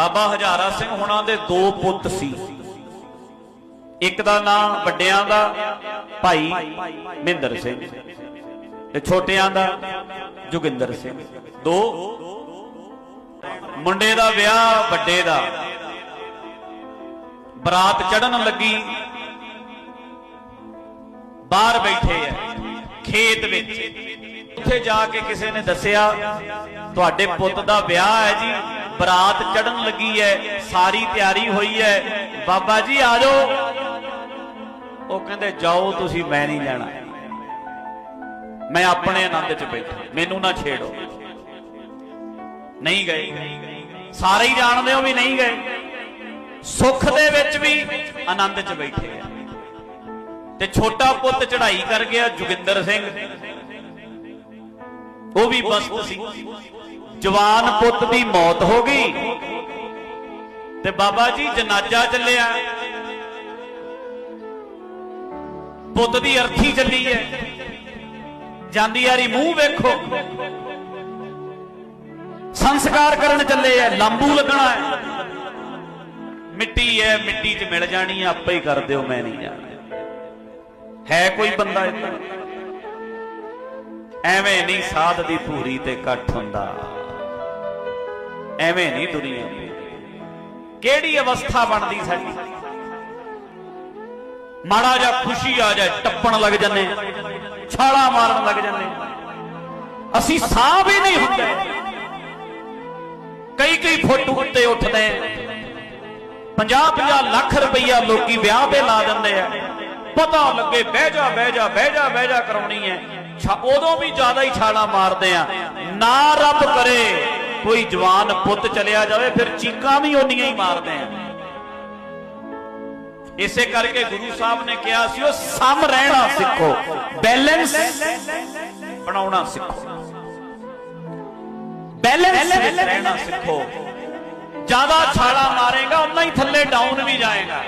ਬਾਬਾ ਹਜ਼ਾਰਾ ਸਿੰਘ ਹੁਣਾਂ ਦੇ ਦੋ ਪੁੱਤ ਸੀ। ਇੱਕ ਦਾ ਨਾਮ ਵੱਡਿਆਂ ਦਾ ਭਾਈ ਮਹਿੰਦਰ ਸਿੰਘ ਤੇ ਛੋਟਿਆਂ ਦਾ ਜੋਗਿੰਦਰ ਸਿੰਘ। ਦੋ ਮੁੰਡੇ ਦਾ ਵਿਆਹ ਵੱਡੇ ਦਾ। ਬਰਾਤ ਚੜਨ ਲੱਗੀ। ਬਾਹਰ ਬੈਠੇ ਐ ਖੇਤ ਵਿੱਚ। ਉੱਥੇ ਜਾ ਕੇ ਕਿਸੇ ਨੇ ਦੱਸਿਆ, ਤੁਹਾਡੇ ਪੁੱਤ ਦਾ ਵਿਆਹ ਹੈ ਜੀ। ਬਰਾਤ ਚੜਨ ਲੱਗੀ ਹੈ ਸਾਰੀ ਤਿਆਰੀ ਹੋਈ ਹੈ ਬਾਬਾ ਜੀ, ਆ ਜਾਓ। ਉਹ ਕਹਿੰਦੇ, ਜਾਓ, ਤੁਸੀਂ ਮੈਂ ਨਹੀਂ ਜਾਣਾ ਮੈਂ ਆਪਣੇ ਆਨੰਦ 'ਚ ਬੈਠਾ। ਮੈਨੂੰ ਨਾ ਛੇੜੋ। ਨਹੀਂ ਗਏ। ਸਾਰੇ ਹੀ ਜਾਣਦੇ ਹੋ ਵੀ ਨਹੀਂ ਗਏ। ਸੁੱਖ ਦੇ ਵਿੱਚ ਵੀ ਆਨੰਦ 'ਚ ਬੈਠੇ ਆ। ਤੇ ਛੋਟਾ ਪੁੱਤ ਚੜ੍ਹਾਈ ਕਰ ਗਿਆ ਜੋਗਿੰਦਰ ਸਿੰਘ। ਉਹ ਵੀ ਬਸਤ ਸੀ। ਜਵਾਨ ਪੁੱਤ ਦੀ ਮੌਤ ਹੋ ਗਈ। ਤੇ ਬਾਬਾ ਜੀ ਜਨਾਜ਼ਾ ਚੱਲਿਆ। ਪੁੱਤ ਦੀ ਅਰਥੀ ਚੱਲੀ ਹੈ। ਜਾਂਦੀ ਯਾਰੀ ਮੂੰਹ ਵੇਖੋ। ਸੰਸਕਾਰ ਕਰਨ ਚੱਲੇ ਐ ਲੰਬੂ ਲੱਗਣਾ ਹੈ। ਮਿੱਟੀ ਹੈ, ਮਿੱਟੀ 'ਚ ਮਿਲ ਜਾਣੀ ਹੈ, ਆਪੇ ਹੀ ਕਰ ਦਿਓ, ਮੈਂ ਨਹੀਂ ਜਾਣਾ ਹੈ ਕੋਈ ਬੰਦਾ ਇਦਾਂ ਐਵੇਂ ਨਹੀਂ, ਸਾਧ ਦੀ ਪੂਰੀ ਤੇ ਇਕੱਠ ਹੁੰਦਾ। ਐਵੇਂ ਨਹੀਂ ਦੁਨੀਆ ਕਿਹੜੀ ਅਵਸਥਾ ਬਣਦੀ ਸਾਡੀ? ਮਾੜਾ ਜਾਂ ਖੁਸ਼ੀ ਆ ਜਾਏ, ਟੱਪਣ ਲੱਗ ਜੰਨੇ ਛਾਲਾ ਮਾਰਨ ਲੱਗ ਜੰਨੇ ਅਸੀਂ ਸਾਹ ਵੀ ਨਹੀਂ ਹੁੰਦੇ। ਕਈ ਕਈ ਫੁੱਟ ਉੱਤੇ ਉੱਠਦੇ 50 50 ਲੱਖ ਰੁਪਈਆ ਲੋਕੀ ਵਿਆਹ ਤੇ ਲਾ ਦਿੰਦੇ ਆ। ਪਤਾ ਲੱਗੇ, ਬਹਿ ਜਾ ਬਹਿ ਜਾ ਬਹਿ ਜਾ ਬਹਿ ਜਾ ਕਰਾਉਣੀ ਹੈ। ਉਦੋਂ ਵੀ ਜ਼ਿਆਦਾ ਹੀ ਛਾਲਾ ਮਾਰਦੇ ਆ ਨਾ ਰੱਬ ਕਰੇ। ਕੋਈ ਜਵਾਨ ਪੁੱਤ ਚਲਿਆ ਜਾਵੇ ਫਿਰ ਚੀਕਾਂ ਵੀ ਓਨੀਆਂ ਹੀ ਮਾਰਦੇ ਆ ਇਸੇ ਕਰਕੇ ਗੁਰੂ ਸਾਹਿਬ ਨੇ ਕਿਹਾ ਸੀ ਉਹ ਸਮ ਰਹਿਣਾ ਸਿੱਖੋ ਬੈਲੈਂਸ ਬਣਾਉਣਾ ਸਿੱਖੋ ਬੈਲੈਂਸ ਵਿੱਚ ਰਹਿਣਾ ਸਿੱਖੋ ਜ਼ਿਆਦਾ ਛਾਲਾ ਮਾਰੇਗਾ ਉਨਾ ਹੀ ਥੱਲੇ ਡਾਊਨ ਵੀ ਜਾਏਗਾ